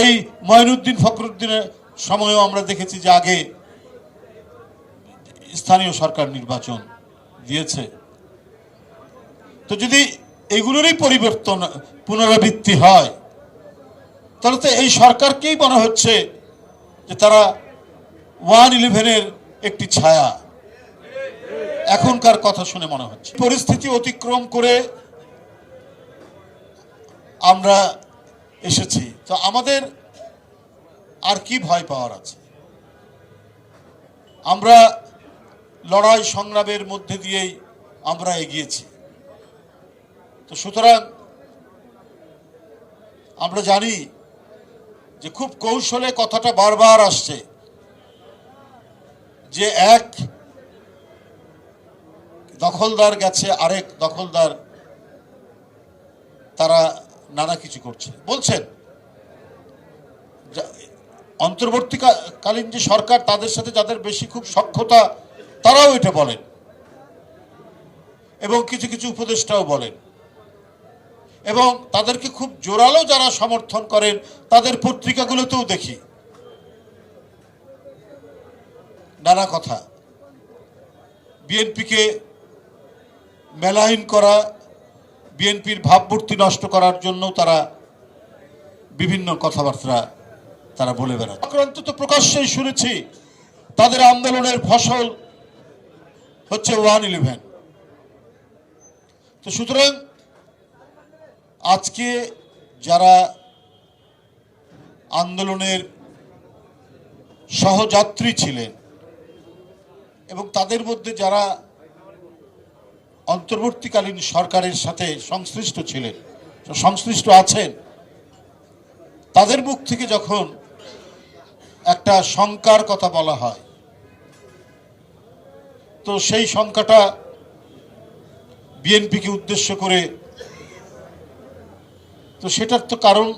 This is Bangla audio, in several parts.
এই মঈনুদ্দিন ফখরুদ্দিনের সময়ও আমরা দেখেছি যে আগে স্থানীয় সরকার নির্বাচন দিয়েছে। তো যদি এগুলোরই পরিবর্তন, পুনরাবৃত্তি হয়, তাহলে তো এই সরকারকেই মনে হচ্ছে যে তারা ওয়ান ইলেভেনের একটি ছায়া। এখনকার কথা শুনে মনে হচ্ছে। পরিস্থিতি অতিক্রম করে আমরা এসেছি। তো আমাদের আর কি ভয় পাওয়ার আছে? আমরা লড়াই সংগ্রামের মধ্যে দিয়েই আমরা এগিয়েছি। তো সুতরাং আমরা জানি যে খুব কৌশলে কথাটা বারবার আসছে যে এক দখলদার গেছে, আরেক দখলদার, তারা নানা কিছু করছে। বলছেন অন্তর্বর্তীকালীন যে সরকার, তাদের সাথে যাদের বেশি খুব সক্ষতা, তারাও এটা বলেন। এবং কিছু কিছু উপদেষ্টাও বলেন। এবং তাদেরকে খুব জোরালো যারা সমর্থন করেন, তাদের পত্রিকাগুলোতেও দেখি। নানা কথা। বিএনপিকে মেলাহীন করা বিএনপির ভাবমূর্তি নষ্ট করার জন্য তারা বিভিন্ন কথাবার্তা তারা বলে বেড়ায় আক্রান্ত তো প্রকাশ্যেই শুনেছি, তাদের আন্দোলনের ফসল হচ্ছে ওয়ান ইলেভেন। তো সুতরাং আজকে যারা আন্দোলনের সহযাত্রী ছিলেন এবং তাদের মধ্যে যারা অন্তর্বর্তীকালীন সরকারের সাথে সংশ্লিষ্ট ছিলেন, সংশ্লিষ্ট আছেন। তাদের মুখ থেকে যখন একটা শঙ্কার কথা বলা হয়, তো সেই শঙ্কাটা বিএনপিকে উদ্দেশ্য করে, তো সেটার তো কারণ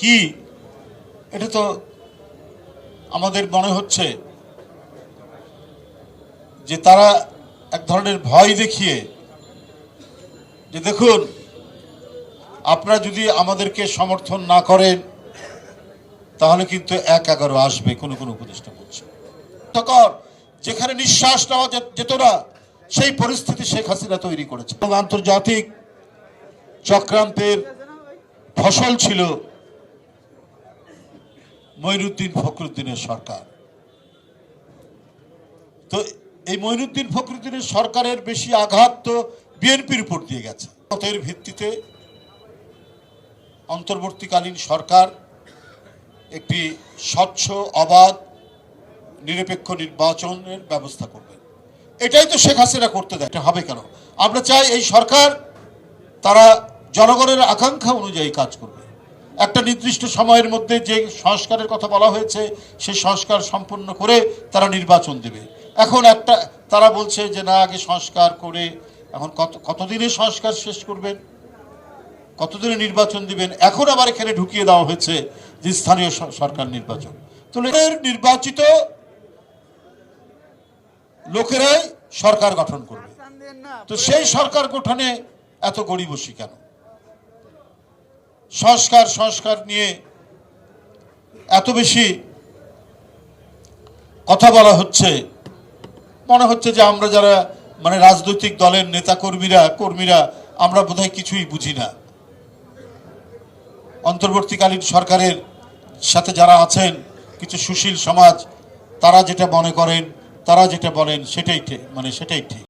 কি? এটা তো আমাদের মনে হচ্ছে যে তারা এক ধরনের ভয় দেখিয়ে যে দেখুন, আপনারা যদি আমাদেরকে সমর্থন না করেন, তাহলে কিন্তু এক এগারো আসবে, কোনো কোনো উপদেষ্টা বলছে। তখন যেখানে নিঃশ্বাস নেওয়া যেত না, সেই পরিস্থিতি শেখ হাসিনা তৈরি করেছে। এবং আন্তর্জাতিক চক্রান্তের ফসল ছিল মঈনুদ্দিন ফখরুদ্দিনের সরকার। তো এই মঈনুদ্দিন ফখরুদ্দিনের সরকারের বেশি আঘাত তো বিএনপির উপর দিয়ে গেছে। মতের ভিত্তিতে অন্তর্বর্তীকালীন সরকার একটি স্বচ্ছ, অবাধ, নিরপেক্ষ নির্বাচনের ব্যবস্থা করবে। এটাই তো শেখ হাসিনা করতে দেয়। এটা হবে কেন? আমরা চাই এই সরকার তারা জনগণের আকাঙ্ক্ষা অনুযায়ী কাজ করবে। একটা নির্দিষ্ট সময়ের মধ্যে যে সংস্কারের কথা বলা হয়েছে সেই সংস্কার সম্পন্ন করে তারা নির্বাচন দেবে। এখন একটা, তারা বলছে যে না, আগে সংস্কার করে, এখন কত, কতদিনে সংস্কার শেষ করবেন? কতদিনে নির্বাচন দিবেন? এখন আবার এখানে ঢুকিয়ে দেওয়া হয়েছে যে স্থানীয় সরকার নির্বাচন। তো নির্বাচিত লোকেরাই সরকার গঠন করবে। তো সেই সরকার গঠনে এত গড়িবসি কেন? সংস্কার সংস্কার নিয়ে এত বেশি কথা বলা হচ্ছে। মনে হচ্ছে যে আমরা যারা মানে রাজনৈতিক দলের নেতা কর্মীরা কর্মীরা আমরা বোধহয় কিছুই বুঝি না। অন্তর্বর্তীকালীন সরকারের সাথে যারা আছেন, কিছু সুশীল সমাজ, তারা যেটা মনে করেন, তারা যেটা বলেন, সেটাই মানে সেটাই ঠিক।